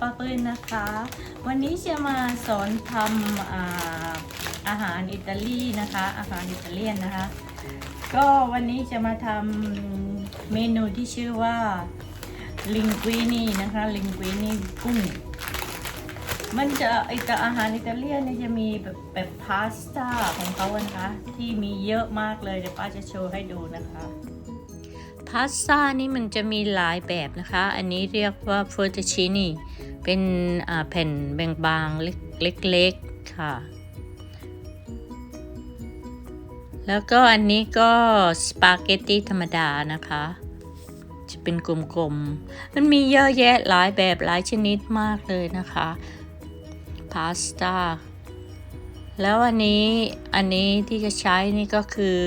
ป้าเปิ้ลนะคะ วันนี้จะมาสอนทำอาอาหารอิตาลีนะคะ อาหารอิตาเลียนนะคะ ก็วันนี้จะมาทำเมนูที่ชื่อว่าลิงกุ i นีนะคะลิงกุ i นีกุ้งมันจะอิตาอาหารอิตาเลียนเนี่ยจะมีแบบแบบพาสต้าของเขานะคะที่มีเยอะมากเลยเดี๋ยวป้าจะโชว์ให้ดูนะคะ พาสต้านี่มันจะมีหลายแบบนะคะ อันนี้เรียกว่าฟอร์ตชินีเป็นแผ่นบางๆเล็กๆค่ะ แล้วก็อันนี้ก็สปาเกตตีธรรมดานะคะ จะเป็นกลมๆ มันมีเยอะแยะหลายแบบหลายชนิดมากเลยนะคะพาสต้าแล้วอันนี้อันนี้ที่จะใช้นี่ก็คือ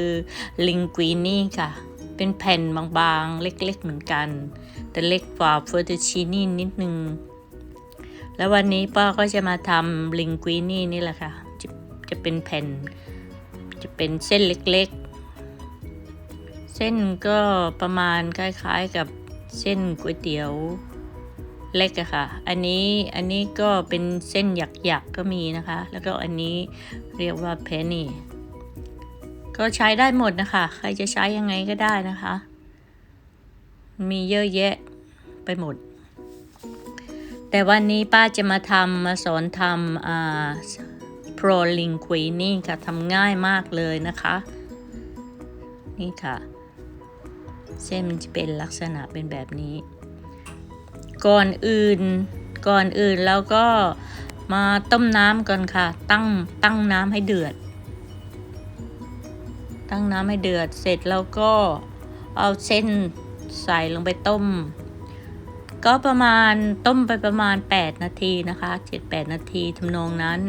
ลิงกุ i นี่ค่ะ เป็นแผ่นบางๆ เล็กๆเหมือนกัน แต่เล็กกว่าเฟอร์ตูชินี่นิดนึง แล้ววันนี้ป้าก็จะมาทำลิงกุนี่นี่แหละค่ะ จะจะเป็นแผ่น จะเป็นเส้นเล็กๆ เส้นก็ประมาณคล้ายๆกับเส้นก๋วยเตี๋ยวเล็กอะค่ะ อันนี้ อันนี้ก็เป็นเส้นหยักๆก็มีนะคะ แล้วก็อันนี้เรียกว่าเพนนี่ ก็ใช้ได้หมดนะคะ ใครจะใช้ยังไงก็ได้นะคะ มีเยอะแยะไปหมด แต่วันนี้ป้าจะมาทำมาสอนทำอ่า pro linguini ค่ะทำง่ายมากเลยนะคะ นี่ค่ะ เส้นมันจะเป็นลักษณะเป็นแบบนี้ ก่อนอื่นก่อนอื่นแล้วก็มาต้มน้ำก่อนค่ะ ตั้งตั้งน้ำให้เดือด ตั้งน้ำให้เดือดเสร็จแล้วก็เอาเส้นใส่ลงไปต้ม ก็ประมาณต้มไปประมาณ 8 นาทีนะคะ7-8 นาทีทำนองนั้น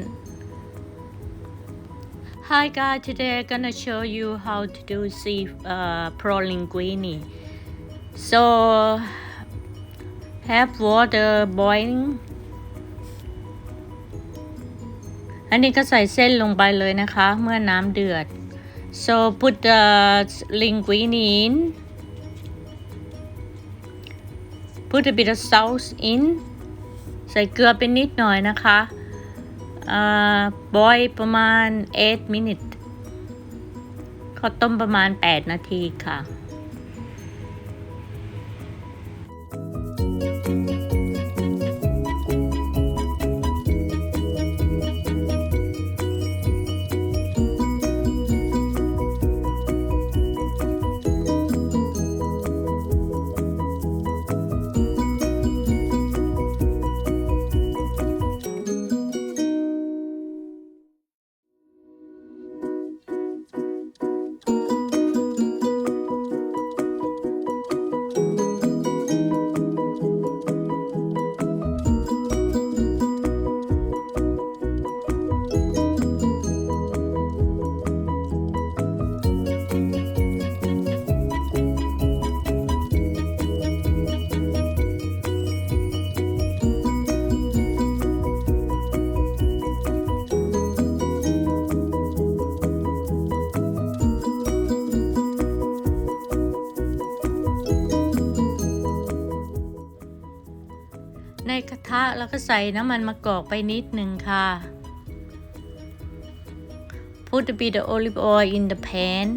Hi guys, today I'm gonna show you how to do sea uh, pro linguine. So have water boiling อันนี้ก็ใส่เส้นลงไปเลยนะคะ เมื่อน้ำเดือด so put the linguine in put a bit of salt in ใส่เกลือไปนิดหน่อยนะคะอ่า boil ประมาณ 8 minute ก็ต้มประมาณ 8 นาทีค่ะ ก็ใส่น้ำมันมะกอกไปนิดหนึ่งค่ะ Put a bit of olive oil in the pan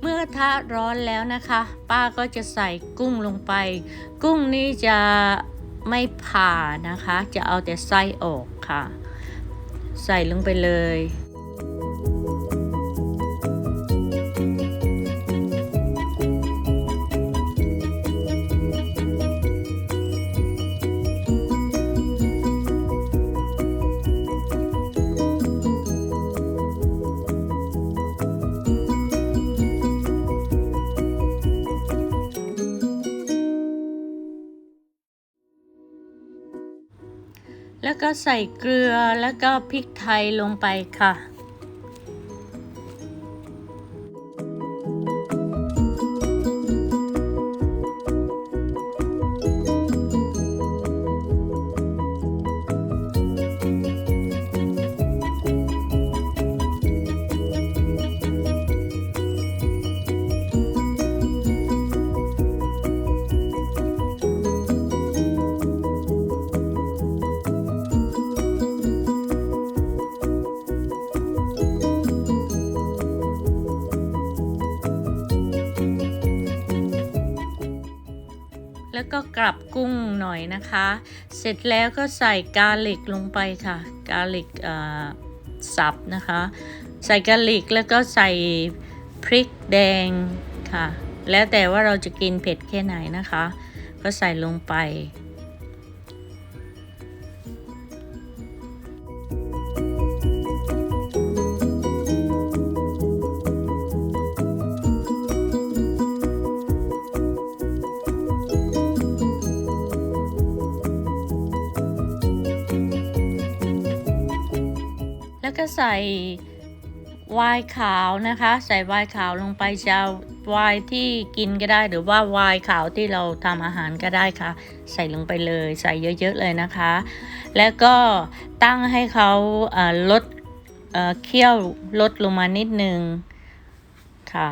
เมื่อทะร้อนแล้วนะคะ ป้าก็จะใส่กุ้งลงไป กุ้งนี่จะ ไม่ผ่านะคะ จะเอาแต่ไส้ออกค่ะ ใส่ลงไปเลย แล้วก็ใส่เกลือแล้วก็พริกไทยลงไปค่ะ แล้วก็กลับกุ้งหน่อยนะคะ เสร็จแล้วก็ใส่กาลิกลงไปค่ะ กาลิกสับนะคะ ใส่กาลิกแล้วก็ใส่พริกแดงค่ะ แล้วแต่ว่าเราจะกินเผ็ดแค่ไหนนะคะ ก็ใส่ลงไป ใส่วายขาวนะคะ ใส่วายขาวลงไปจะวายที่กินก็ได้ หรือว่าวายขาวที่เราทำอาหารก็ได้ค่ะ ใส่ลงไปเลยใส่เยอะๆเลยนะคะ แล้วก็ตั้งให้เขาลดเเคี่ยวลดลงมานิดนึงค่ะ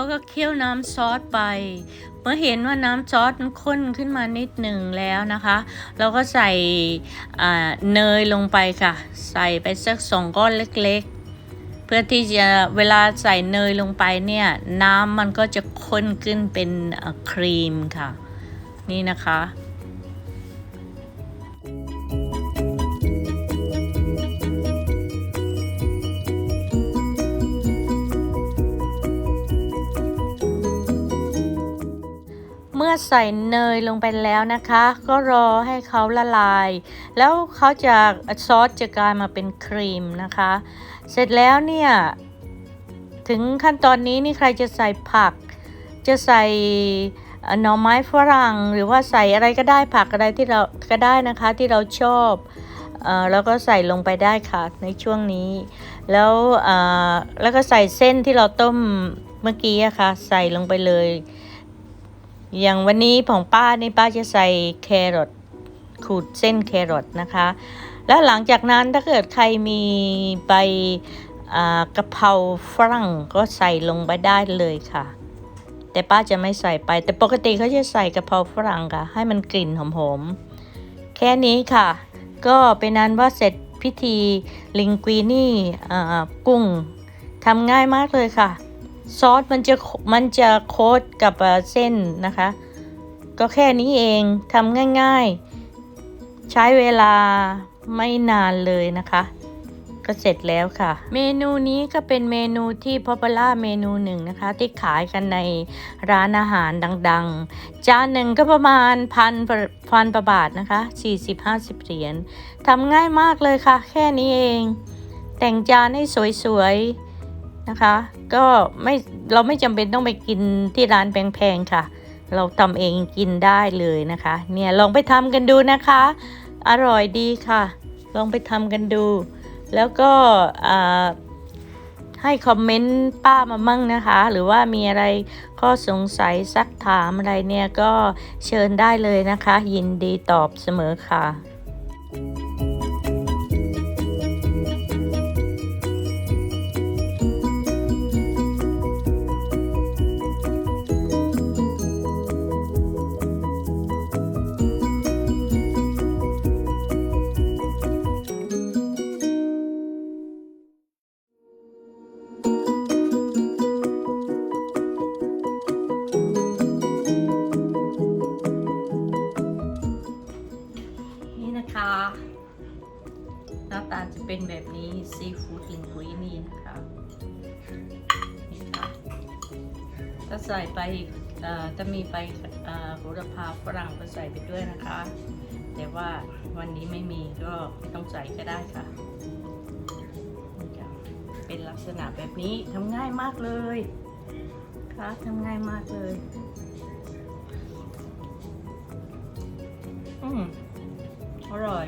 เราก็เคี่ยวน้ำซอสไป เมื่อเห็นว่าน้ำซอสมันข้นขึ้นมานิดหนึ่งแล้วนะคะ เราก็ใส่เนยลงไปค่ะ ใส่ไปสักสองก้อนเล็กๆ เพื่อที่จะเวลาใส่เนยลงไปเนี่ย น้ำมันก็จะข้นขึ้นเป็นครีมค่ะ นี่นะคะ มื่อใส่เนยลงไปแล้วนะคะ ก็รอให้เขาละลาย แล้วเขาจะซอสจะกลายมาเป็นครีมนะคะ เสร็จแล้วเนี่ย ถึงขั้นตอนนี้นี่ใครจะใส่ผัก จะใส่หน่อไม้ฝรั่ง หรือว่าใส่อะไรก็ได้ผักอะไรที่เราก็ได้นะคะที่เราชอบอแล้วก็ใส่ลงไปได้ค่ะในช่วงนี้ แล้วแล้วก็ใส่เส้นที่เราต้มเมื่อกี้อะค่ะ ใส่ลงไปเลย อย่างวันนี้ของป้านี่ป้าจะใส่แครอทขูดเส้นแครอทนะคะ แล้วหลังจากนั้นถ้าเกิดใครมีใบกะเพราฝรั่งก็ใส่ลงไปได้เลยค่ะ แต่ป้าจะไม่ใส่ไป แต่ปกติเขาจะใส่กะเพราฝรั่งค่ะ ให้มันกลิ่นหอมๆแค่นี้ค่ะ ก็เป็นนั้นว่าเสร็จพิธีลิงกุีนี่กุ้งทำง่ายมากเลยค่ะ ซอสมันจะมันจะโคดกับเส้นนะคะ ก็แค่นี้เองทำง่ายๆ ใช้เวลาไม่นานเลยนะคะ ก็เสร็จแล้วค่ะ เมนูนี้ก็เป็นเมนูที่พ o p u l a r เมนูหนึ่งนะคะ ที่ขายกันในร้านอาหารดังๆ จานหนึ่งก็ประมาณพันพันประบาทนะคะ 40-50 เหรียญทำง่ายมากเลยค่ะ แค่นี้เอง แต่งจานให้สวยๆ นะคะ ก็ไม่เราไม่จำเป็นต้องไปกินที่ร้านแพงๆค่ะ เราทำเองกินได้เลยนะคะ เนี่ยลองไปทำกันดูนะคะ อร่อยดีค่ะ ลองไปทำกันดู แล้วก็ให้คอมเมนต์ป้ามามั่งนะคะ หรือว่ามีอะไรข้อสงสัยซักถามอะไรเนี่ยก็เชิญได้เลยนะคะ ยินดีตอบเสมอค่ะนี่ เป็นแบบนี้ซีฟู้ดลิงกุยนี่นะคะนี่ค่ะถ้าใส่ไปจะมีไปโหระพาฝรั่งก็ใส่ไปด้วยนะคะ แต่ว่าวันนี้ไม่มีก็ต้องใส่ก็ได้ค่ะนี่ค่ะเป็นลักษณะแบบนี้ทำง่ายมากเลยค่ะทำง่ายมากเลยอืมอร่อย